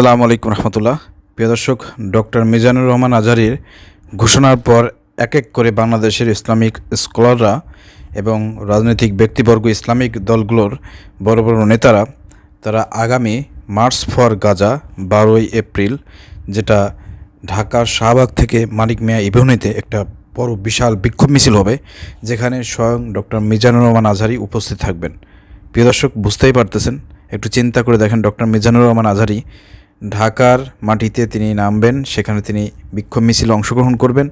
আসসালামু আলাইকুম রহমতুল্লাহ। প্রিয় দর্শক, ডক্টর মিজানুর রহমান আজহারির ঘোষণার পর এক এক করে বাংলাদেশের ইসলামিক স্কলাররা এবং রাজনৈতিক ব্যক্তিবর্গ ইসলামিক দলগুলোর বড় বড় নেতারা, তারা আগামী মার্চ ফর গাজা, বারোই এপ্রিল, যেটা ঢাকার শাহবাগ থেকে মানিক মিয়া ইভেনিতে একটা বড় বিশাল বিক্ষোভ মিছিল হবে, যেখানে স্বয়ং ডক্টর মিজানুর রহমান আজহারি উপস্থিত থাকবেন। প্রিয় দর্শক, বুঝতেই পারতেছেন, একটু চিন্তা করে দেখেন ডক্টর মিজানুর রহমান আজহারি ঢাকার মাটিতে তিনি নামবেন, সেখানে তিনি বিক্ষোভ মিছিলে অংশগ্রহণ করবেন।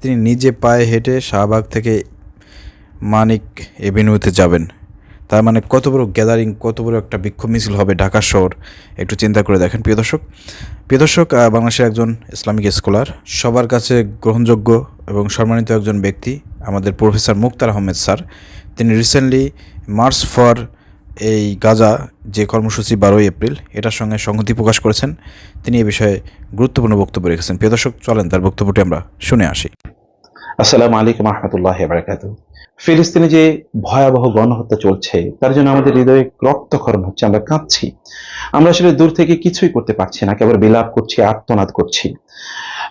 তিনি নিজে পায়ে হেঁটে শাহবাগ থেকে মানিক এভিনিউতে যাবেন। তার মানে কত বড় গ্যাদারিং, কত বড় একটা বিক্ষোভ মিছিল হবে ঢাকা শহর, একটু চিন্তা করে দেখেন প্রিয় দর্শক। প্রিয় দর্শক বাংলাদেশের একজন ইসলামিক স্কলার, সবার কাছে গ্রহণযোগ্য এবং সম্মানিত একজন ব্যক্তি আমাদের প্রফেসর মুক্তার আহমেদ স্যার। তিনি রিসেন্টলি মার্চ ফর এই গাজা যে কর্মসূচি বারোই এপ্রিল, এটার সঙ্গে সংহতি প্রকাশ করেছেন। তিনি এ বিষয়ে গুরুত্বপূর্ণ বক্তব্য রেখেছেন। প্রিয় দর্শক, চলেন তার বক্তব্যটি আমরা শুনে আসি। আসসালামু আলাইকুম রহমতুল্লাহ বারাকাতু। ফিলিস্তিনে যে ভয়াবহ গণহত্যা চলছে, তার জন্য আমাদের হৃদয়ে রক্তক্ষরণ হচ্ছে, আমরা কাঁদছি আমরা আসলে দূর থেকে কিছুই করতে পারছি না, কেবল বিলাপ করছি আত্মনাদ করছি।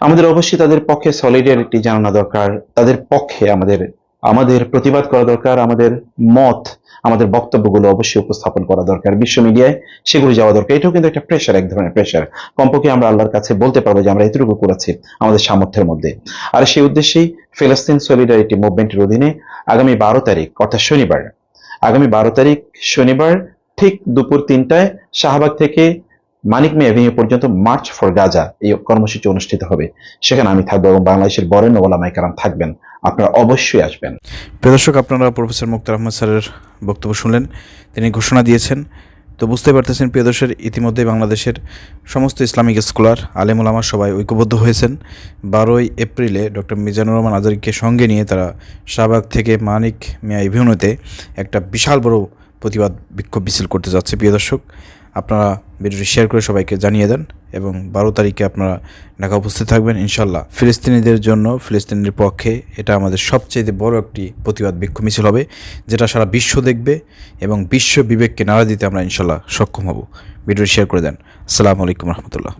আমাদের অবশ্যই তাদের পক্ষে সলিডারিটি জানানো দরকার, তাদের পক্ষে আমাদের আমাদের প্রতিবাদ করা দরকার, আমাদের মত, আমাদের বক্তব্যগুলো অবশ্যই উপস্থাপন করা দরকার বিশ্ব মিডিয়ায়, সেগুলো যাওয়া দরকার। এটাও কিন্তু একটা প্রেশার এক ধরনের প্রেশার কমপক্ষে আমরা আল্লাহর কাছে বলতে পারব যে আমরা এতটুকু করেছি আমাদের সামর্থ্যের মধ্যে। আর সেই উদ্দেশ্যেই ফিলিস্তিন সলিডারিটি মুভমেন্টের অধীনে আগামী বারো তারিখ, অর্থাৎ শনিবার, আগামী বারো তারিখ শনিবার ঠিক দুপুর তিনটায় শাহবাগ থেকে মানিক মে এভিনিউ পর্যন্ত মার্চ ফর গাজা এই কর্মসূচি অনুষ্ঠিত হবে। সেখানে আমি থাকব এবং বাংলাদেশের বরেণ্য ওলামাই কারাম থাকবেন। আপনারা অবশ্যই আসবেন। প্রিয় দর্শক, আপনারা প্রফেসর মুক্তার আহমদ স্যারের বক্তব্য শুনলেন। তিনি ঘোষণা দিয়েছেন, তো বুঝতে পারতেছেন, প্রিয় দর্শক ইতিমধ্যে বাংলাদেশের সমস্ত ইসলামিক স্কলার আলেমুলামা সবাই ঐক্যবদ্ধ হয়েছেন। বারোই এপ্রিলে ডক্টর মিজানুর রহমান আজারিকে সঙ্গে নিয়ে তারা শাহবাগ থেকে মানিক মিয়া ইভিউনুতে একটা বিশাল বড় প্রতিবাদ বিক্ষোভ মিছিল করতে যাচ্ছে। প্রিয় দর্শক আপনারা ভিডিওটি শেয়ার করে সবাইকে জানিয়ে দেন এবং বারো তারিখে আপনারা ঢাকা উপস্থিত থাকবেন ইনশাল্লাহ ফিলিস্তিনিদের জন্য ফিলিস্তিনির পক্ষে এটা আমাদের সবচেয়ে বড় একটি প্রতিবাদ বিক্ষোভ মিছিল হবে, যেটা সারা বিশ্ব দেখবে এবং বিশ্ব বিবেককে নাড়া দিতে আমরা ইনশাল্লাহ সক্ষম হব। ভিডিওটি শেয়ার করে দেন। আসসালামু আলাইকুম রহমতুল্লাহ।